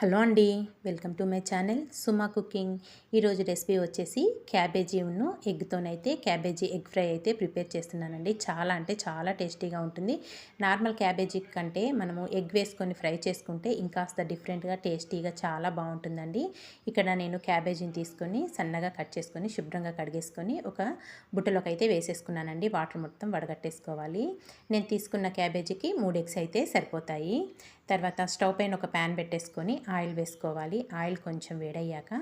Hello అండి welcome to my channel Suma cooking. ఈరోజు recipe వచ్చేసి క్యాబేజీ ఉన్ను ఎగ్తోనైతే క్యాబేజీ ఎగ్ ఫ్రై అయితే ప్రిపేర్ చేస్తున్నానండి. చాలా అంటే చాలా టేస్టీగా ఉంటుంది. నార్మల్ క్యాబేజీ కంటే మనము ఎగ్ వేసుకొని ఫ్రై చేసుకుంటే ఇంకాస్త డిఫరెంట్గా టేస్టీగా చాలా బాగుంటుందండి. ఇక్కడ నేను క్యాబేజీని తీసుకొని సన్నగా కట్ చేసుకొని శుభ్రంగా కడిగేసుకొని ఒక బుట్టలోకి అయితే వేసేసుకున్నానండి. వాటర్ మొత్తం వడగట్టేసుకోవాలి. నేను తీసుకున్న క్యాబేజీకి మూడు ఎగ్స్ అయితే సరిపోతాయి. తర్వాత స్టవ్ పైన ఒక ప్యాన్ పెట్టేసుకొని ఆయిల్ వేసుకోవాలి. ఆయిల్ కొంచెం వేడయ్యాక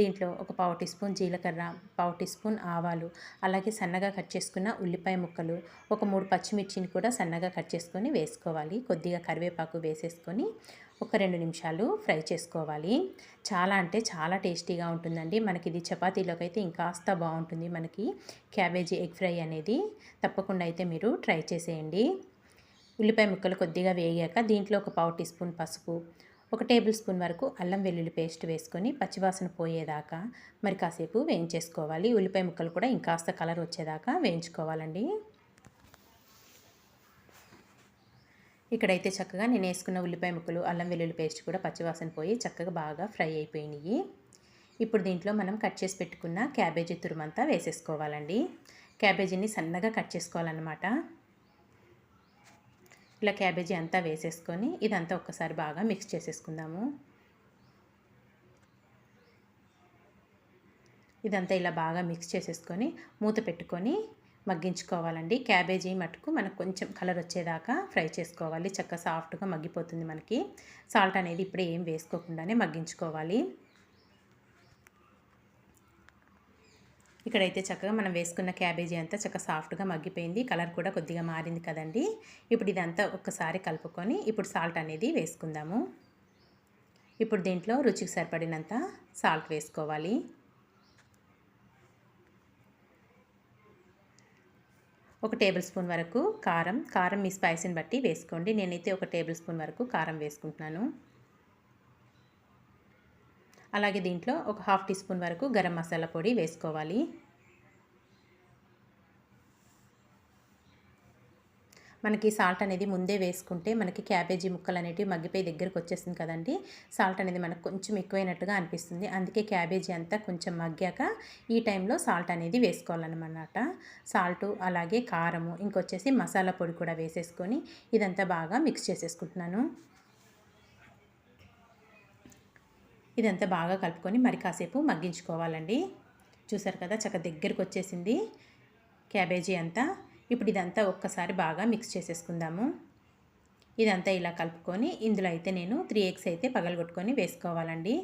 దీంట్లో ఒక పావు టీ స్పూన్ జీలకర్ర పావు టీ స్పూన్ ఆవాలు అలాగే సన్నగా కట్ చేసుకున్న ఉల్లిపాయ ముక్కలు ఒక మూడు పచ్చిమిర్చిని కూడా సన్నగా కట్ చేసుకొని వేసుకోవాలి. కొద్దిగా కరివేపాకు వేసేసుకొని ఒక రెండు నిమిషాలు ఫ్రై చేసుకోవాలి. చాలా అంటే చాలా టేస్టీగా ఉంటుందండి. మనకి ఇది చపాతీలోకి అయితే ఇంకాస్త బాగుంటుంది. మనకి క్యాబేజీ ఎగ్ ఫ్రై అనేది తప్పకుండా అయితే మీరు ట్రై చేసేయండి. ఉల్లిపాయ ముక్కలు కొద్దిగా వేగాక దీంట్లో ఒక పావు టీ స్పూన్ పసుపు ఒక టేబుల్ స్పూన్ వరకు అల్లం వెల్లుల్లి పేస్ట్ వేసుకొని పచ్చివాసన పోయేదాకా మరి కాసేపు వేయించేసుకోవాలి. ఉల్లిపాయ ముక్కలు కూడా ఇంకాస్త కలర్ వచ్చేదాకా వేయించుకోవాలండి. ఇక్కడైతే చక్కగా నేను వేసుకున్న ఉల్లిపాయ ముక్కలు అల్లం వెల్లుల్లి పేస్ట్ కూడా పచ్చివాసన పోయి చక్కగా బాగా ఫ్రై అయిపోయినాయి. ఇప్పుడు దీంట్లో మనం కట్ చేసి పెట్టుకున్న క్యాబేజీ తురుమంతా వేసేసుకోవాలండి. క్యాబేజీని సన్నగా కట్ చేసుకోవాలన్నమాట. ఇలా క్యాబేజీ అంతా వేసేసుకొని ఇదంతా ఒక్కసారి బాగా మిక్స్ చేసేసుకుందాము. ఇదంతా ఇలా బాగా మిక్స్ చేసేసుకొని మూత పెట్టుకొని మగ్గించుకోవాలండి. క్యాబేజీ మటుకు మనకు కొంచెం కలర్ వచ్చేదాకా ఫ్రై చేసుకోవాలి. చక్క సాఫ్ట్గా మగ్గిపోతుంది మనకి. సాల్ట్ అనేది ఇప్పుడే ఏం వేసుకోకుండానే మగ్గించుకోవాలి. ఇక్కడైతే చక్కగా మనం వేసుకున్న క్యాబేజీ అంతా చక్కగా సాఫ్ట్గా మగ్గిపోయింది. కలర్ కూడా కొద్దిగా మారింది కదండి. ఇప్పుడు ఇదంతా ఒక్కసారి కలుపుకొని ఇప్పుడు సాల్ట్ అనేది వేసుకుందాము. ఇప్పుడు దీంట్లో రుచికి సరిపడినంత సాల్ట్ వేసుకోవాలి. ఒక టేబుల్ స్పూన్ వరకు కారం కారం మీ స్పైసీని బట్టి వేసుకోండి. నేనైతే ఒక టేబుల్ స్పూన్ వరకు కారం వేసుకుంటున్నాను. అలాగే దీంట్లో ఒక హాఫ్ టీ స్పూన్ వరకు గరం మసాలా పొడి వేసుకోవాలి. మనకి సాల్ట్ అనేది ముందే వేసుకుంటే మనకి క్యాబేజీ ముక్కలు అనేటివి మగ్గిపోయి దగ్గరకు వచ్చేసింది కదండి. సాల్ట్ అనేది మనకు కొంచెం ఎక్కువైనట్టుగా అనిపిస్తుంది. అందుకే క్యాబేజీ అంతా కొంచెం మగ్గాక ఈ టైంలో సాల్ట్ అనేది వేసుకోవాలన్నమాట. సాల్ట్ అలాగే కారము ఇంకొచ్చేసి మసాలా పొడి కూడా వేసేసుకొని ఇదంతా బాగా మిక్స్ చేసేసుకుంటున్నాను. ఇదంతా బాగా కలుపుకొని మరి కాసేపు మగ్గించుకోవాలండి. చూసారు కదా చక్క దగ్గరికి వచ్చేసింది క్యాబేజీ అంతా. ఇప్పుడు ఇదంతా ఒక్కసారి బాగా మిక్స్ చేసేసుకుందాము. ఇదంతా ఇలా కలుపుకొని ఇందులో అయితే నేను త్రీ ఎగ్స్ అయితే పగలగొట్టుకొని వేసుకోవాలండి.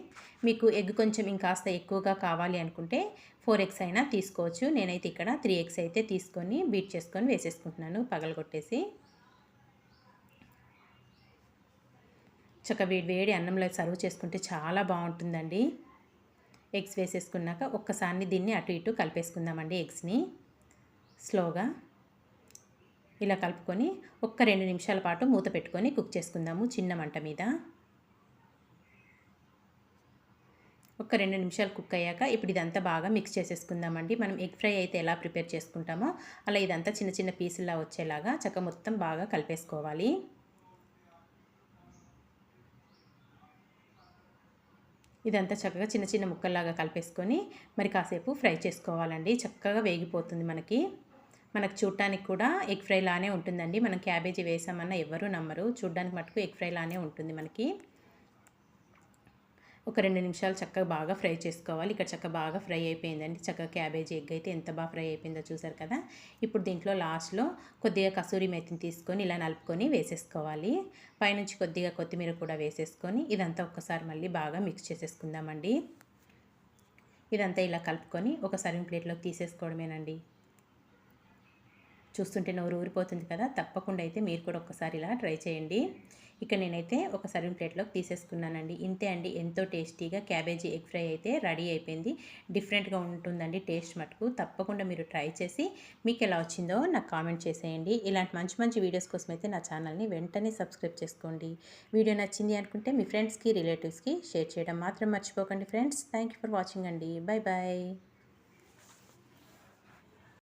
మీకు ఎగ్ కొంచెం ఇంకాస్త ఎక్కువగా కావాలి అనుకుంటే ఫోర్ ఎగ్స్ అయినా తీసుకోవచ్చు. నేనైతే ఇక్కడ త్రీ ఎగ్స్ అయితే తీసుకొని బీట్ చేసుకొని వేసేసుకుంటున్నాను పగలగొట్టేసి. చక్క వేడి వేడి అన్నంలో సర్వ్ చేసుకుంటే చాలా బాగుంటుందండి. ఎగ్స్ వేసేసుకున్నాక ఒక్కసారి దీన్ని అటు ఇటు కలిపేసుకుందామండి ఎగ్స్ని. స్లోగా ఇలా కలుపుకొని ఒక్క రెండు నిమిషాల పాటు మూత పెట్టుకొని కుక్ చేసుకుందాము చిన్న మంట మీద. ఒక రెండు నిమిషాలు కుక్ అయ్యాక ఇప్పుడు ఇదంతా బాగా మిక్స్ చేసేసుకుందామండి. మనం ఎగ్ ఫ్రై అయితే ఎలా ప్రిపేర్ చేసుకుంటామో అలా ఇదంతా చిన్న చిన్న పీసుల్లా వచ్చేలాగా చక్క మొత్తం బాగా కలిపేసుకోవాలి. ఇదంతా చక్కగా చిన్న చిన్న ముక్కల్లాగా కలిపేసుకొని మరి కాసేపు ఫ్రై చేసుకోవాలండి. చక్కగా వేగిపోతుంది మనకి. మనకు చూడటానికి కూడా ఎగ్ ఫ్రై లానే ఉంటుందండి. మనం క్యాబేజీ వేసామన్నా ఎవరు నమ్మరు. చూడడానికి మటుకు ఎగ్ ఫ్రై లానే ఉంటుంది మనకి. ఒక రెండు నిమిషాలు చక్కగా బాగా ఫ్రై చేసుకోవాలి. ఇక్కడ చక్కగా బాగా ఫ్రై అయిపోయిందండి. చక్కగా క్యాబేజీ ఎగ్ అయితే ఎంత బాగా ఫ్రై అయిపోయిందో చూసారు కదా? ఇప్పుడు దీంట్లో లాస్ట్లో కొద్దిగా కసూరి మెతిని తీసుకొని ఇలా నలుపుకొని వేసేసుకోవాలి. పైనుంచి కొద్దిగా కొత్తిమీర కూడా వేసేసుకొని ఇదంతా ఒక్కసారి మళ్ళీ బాగా మిక్స్ చేసేసుకుందామండి. ఇదంతా ఇలా కలుపుకొని ఒక సర్వింగ్ ప్లేట్లోకి తీసేసుకోవడమేనండి. చూస్తుంటే నోరు ఊరిపోతుంది కదా తప్పకుండా అయితే మీరు కూడా ఒక్కసారి ఇలా ట్రై చేయండి. ఇక్కడ నేనైతే ఒక సర్వింగ్ ప్లేట్లోకి తీసేసుకున్నానండి. ఇంతే అండి ఎంతో టేస్టీగా క్యాబేజీ ఎగ్ ఫ్రై అయితే రెడీ అయిపోయింది. డిఫరెంట్గా ఉంటుందండి టేస్ట్ మటుకు. తప్పకుండా మీరు ట్రై చేసి మీకు ఎలా వచ్చిందో నాకు కామెంట్ చేసేయండి. ఇలాంటి మంచి మంచి వీడియోస్ కోసం అయితే నా ఛానల్ని వెంటనే సబ్స్క్రైబ్ చేసుకోండి. వీడియో నచ్చింది అనుకుంటే మీ ఫ్రెండ్స్కి రిలేటివ్స్కి షేర్ చేయడం మాత్రం మర్చిపోకండి ఫ్రెండ్స్. థ్యాంక్ ఫర్ వాచింగ్ అండి. Bye bye